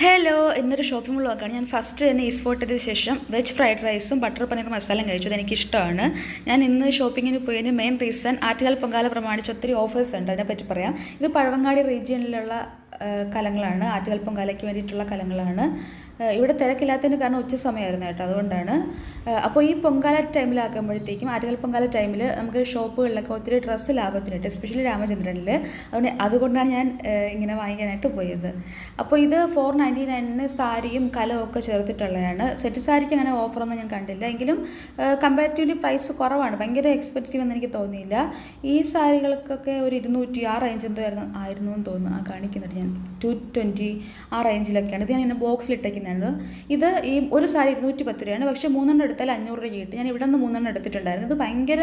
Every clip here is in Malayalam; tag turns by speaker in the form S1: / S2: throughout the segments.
S1: ഹലോ ഇന്നൊരു ഷോപ്പിംഗ് വ്ളോഗാണ് ഞാൻ ഫസ്റ്റ് തന്നെ ഈസ് ചെയ്ത ശേഷം വെജ് ഫ്രൈഡ് റൈസും ബട്ടർ പനീർ മസാലയും കഴിച്ചത് എനിക്കിഷ്ടമാണ്. ഞാൻ ഇന്ന് ഷോപ്പിങ്ങിന് പോയതിന് മെയിൻ റീസൺ ആറ്റുകാൽ പൊങ്കാല പ്രമാണിച്ച് ഒത്തിരി ഓഫേഴ്സ് ഉണ്ട്. അതിനെപ്പറ്റി പറയാം. ഇത് പഴവങ്ങാടി റീജിയനിലുള്ള കലങ്ങളാണ് ആറ്റുകൽപ്പം പൊങ്കാലയ്ക്ക് വേണ്ടിയിട്ടുള്ള കലങ്ങളാണ്. ഇവിടെ തിരക്കില്ലാത്തതിന് കാരണം ഉച്ച സമയമായിരുന്നു കേട്ടോ അതുകൊണ്ടാണ്. അപ്പോൾ ഈ പൊങ്കാല ടൈമിലാക്കുമ്പോഴത്തേക്കും ആറ്റുകൽ പൊങ്കാല ടൈമിൽ നമുക്ക് ഷോപ്പുകളിലൊക്കെ ഒത്തിരി ഡ്രസ്സ് ലാഭത്തിനുണ്ട് എസ്പെഷ്യലി രാമചന്ദ്രനിൽ. അതുകൊണ്ട് അതുകൊണ്ടാണ് ഞാൻ ഇങ്ങനെ വാങ്ങിക്കാനായിട്ട് പോയത്. അപ്പോൾ ഇത് ഫോർ നയന്റി നയനിന് സാരിയും കലവും ഒക്കെ ചേർത്തിട്ടുള്ളതാണ്. സെറ്റ് സാരിക്ക് അങ്ങനെ ഓഫറൊന്നും ഞാൻ കണ്ടില്ല. എങ്കിലും കമ്പാരിറ്റീവ്ലി പ്രൈസ് കുറവാണ്. ഭയങ്കര എക്സ്പെൻസീവ് എന്ന് എനിക്ക് തോന്നിയില്ല. ഈ സാരികൾക്കൊക്കെ ഒരു ഇരുന്നൂറ്റി ആ റേഞ്ച് എന്തോ ആയിരുന്നു ആയിരുന്നു എന്ന് തോന്നുന്നു ആ കാണിക്കുന്നുണ്ട്. ഞാൻ ടു ട്വന്റി ആ റേഞ്ചിലൊക്കെയാണ് ഇത് ഞാൻ ഇങ്ങനെ ബോക്സിൽ ഇട്ടേക്കുന്നതാണ്. ഇത് ഈ ഒരു സാരി ഇരുന്നൂറ്റി പത്ത് രൂപയാണ് പക്ഷേ മൂന്നെണ്ണം എടുത്താൽ അഞ്ഞൂറ് രൂപ കിട്ടും. ഞാൻ ഇവിടെ നിന്ന് മൂന്നെണ്ണം എടുത്തിട്ടുണ്ടായിരുന്നു. ഇത് ഭയങ്കര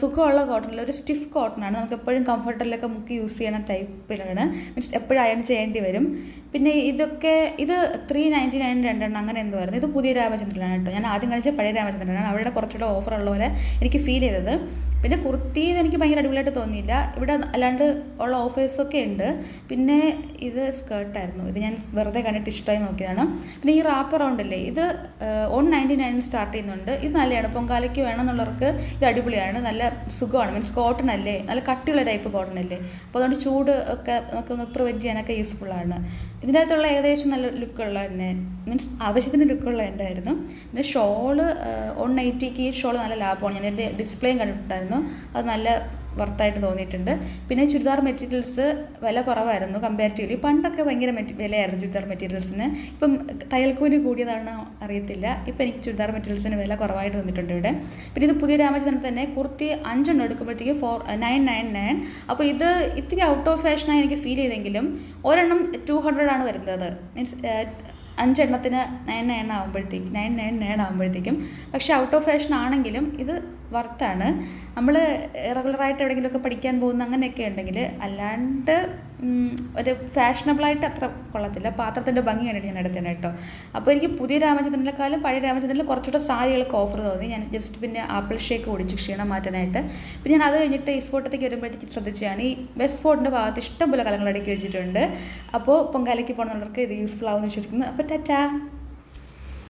S1: സുഖമുള്ള കോട്ടണിൽ ഒരു സ്റ്റിഫ് കോട്ടണാണ് നമുക്ക് എപ്പോഴും കംഫർട്ടബിളൊക്കെ മുക്കി യൂസ് ചെയ്യണ ടൈപ്പിലാണ് മീൻസ് എപ്പോഴും അയൺ ചെയ്യേണ്ടി വരും. പിന്നെ ഇതൊക്കെ ഇത് ത്രീ നയന്റി നയൻ രണ്ടെണ്ണം. അങ്ങനെ എന്തോ ആയിരുന്നു. ഇത് പുതിയ രാമചന്ദ്രനാണ് കേട്ടോ. ഞാൻ ആദ്യം കാണിച്ച പഴയ രാമചന്ദ്രനാണ്. അവരുടെ കുറച്ചുകൂടെ ഓഫർ ഉള്ള പോലെ എനിക്ക് ഫീൽ ചെയ്തത്. പിന്നെ കുർത്തി എനിക്ക് ഭയങ്കര അടിപൊളിയായിട്ട് തോന്നിയില്ല. ഇവിടെ അല്ലാണ്ട് ഉള്ള ഓഫേഴ്സൊക്കെ ഉണ്ട്. പിന്നെ ഇത് സ്കേർട്ടായിരുന്നു ഇത് ഞാൻ വെറുതെ കണ്ടിട്ട് ഇഷ്ടമായി നോക്കിയതാണ്. പിന്നെ ഈ റാപ്പ് റൗണ്ട് അല്ലേ ഇത് വൺ നയന്റി നയൻ സ്റ്റാർട്ട് ചെയ്യുന്നുണ്ട്. ഇത് നല്ലതാണ് പൊങ്കാലയ്ക്ക് വേണമെന്നുള്ളവർക്ക് ഇത് അടിപൊളിയാണ്. നല്ല സുഖമാണ്. മീൻസ് കോട്ടൺ അല്ലേ? നല്ല കട്ടിയുള്ള ടൈപ്പ് കോട്ടൺ അല്ലേ? അപ്പോൾ അതുകൊണ്ട് ചൂട് ഒക്കെ നമുക്ക് പ്രിവെന്റ് ചെയ്യാനൊക്കെ യൂസ്ഫുള്ളാണ് ഇതിന്റെ അകത്തുള്ള ഏകദേശം നല്ല ലുക്കുള്ള തന്നെ മീൻസ് ആവശ്യത്തിന് ലുക്കുള്ള ഉണ്ടായിരുന്നു പിന്നെ ഷോൾ വൺ നയന്റിക്ക് ഈ ഷോൾ നല്ല ലാഭമാണ്. ഞാൻ എന്റെ ഡിസ്പ്ലേയും കണ്ടിട്ടുണ്ടായിരുന്നു അത് നല്ല വർത്തായിട്ട് തോന്നിയിട്ടുണ്ട്. പിന്നെ ചുരിദാർ മെറ്റീരിയൽസ് വില കുറവായിരുന്നു കമ്പാരിറ്റീവ്ലി പണ്ടൊക്കെ ഭയങ്കര മെറ്റി വിലയായിരുന്നു ചുരിദാർ മെറ്റീരിയൽസിന്. ഇപ്പം തയ്യൽക്കൂലി കൂടിയതാണോ അറിയത്തില്ല. ഇപ്പം എനിക്ക് ചുരിദാർ മെറ്റീരിയൽസിന് വില കുറവായിട്ട് തന്നിട്ടുണ്ട് ഇവിടെ. പിന്നെ ഇത് പുതിയ രാമചന്ദ്രൻ തന്നെ കുർത്തി അഞ്ചെണ്ണം എടുക്കുമ്പോഴത്തേക്ക് ഫോർ നയൻ നയൻ നയൻ അപ്പോൾ ഇത് ഇത്തിരി ഔട്ട് ഓഫ് ഫാഷനായി എനിക്ക് ഫീൽ ചെയ്തെങ്കിലും ഒരെണ്ണം ടു ഹൺഡ്രഡ് ആണ് വരുന്നത്. മീൻസ് അഞ്ചെണ്ണത്തിന് നയൻ നയൻ ആകുമ്പോഴത്തേക്ക് നയൻ നയൻ നയൻ ആകുമ്പോഴത്തേക്കും പക്ഷേ ഔട്ട് ഓഫ് ഫാഷൻ ആണെങ്കിലും ഇത് വർത്താണ് നമ്മൾ റെഗുലറായിട്ട് എവിടെയെങ്കിലുമൊക്കെ പഠിക്കാൻ പോകുന്ന അങ്ങനെയൊക്കെ ഉണ്ടെങ്കിൽ അല്ലാണ്ട് ഒരു ഫാഷനബിളായിട്ട് അത്ര കൊള്ളത്തില്ല. പാത്രത്തിന്റെ ഭംഗിയാണ് ഞാൻ എടുത്തത് കേട്ടോ. അപ്പോൾ എനിക്ക് പുതിയ രാമചന്ദ്രനെക്കാളും പഴയ രാമചന്ദ്രനിൽ കുറച്ചുകൂടെ സാരികൾക്ക് ഓഫർ തോന്നി. ഞാൻ ജസ്റ്റ് പിന്നെ ആപ്പിൾ ഷേക്ക് കുടിച്ച് ക്ഷീണം മാറ്റാനായിട്ട്. പിന്നെ ഞാൻ അത് കഴിഞ്ഞിട്ട് ഈ സ്പോട്ടത്തേക്ക് വരുമ്പോഴത്തേക്ക് ശ്രദ്ധിച്ചതാണ്. ഈ വെസ്റ്റ് ഫോർട്ടിന്റെ ഭാഗത്ത് ഇഷ്ടംപോലെ കലങ്ങളടക്കി വെച്ചിട്ടുണ്ട്. അപ്പോൾ പൊങ്കാലയ്ക്ക് പോകുന്നവർക്ക് ഇത് യൂസ്ഫുൾ ആവുമെന്ന് വിശ്വസിക്കുന്നു. അപ്പോൾ ടാറ്റാ!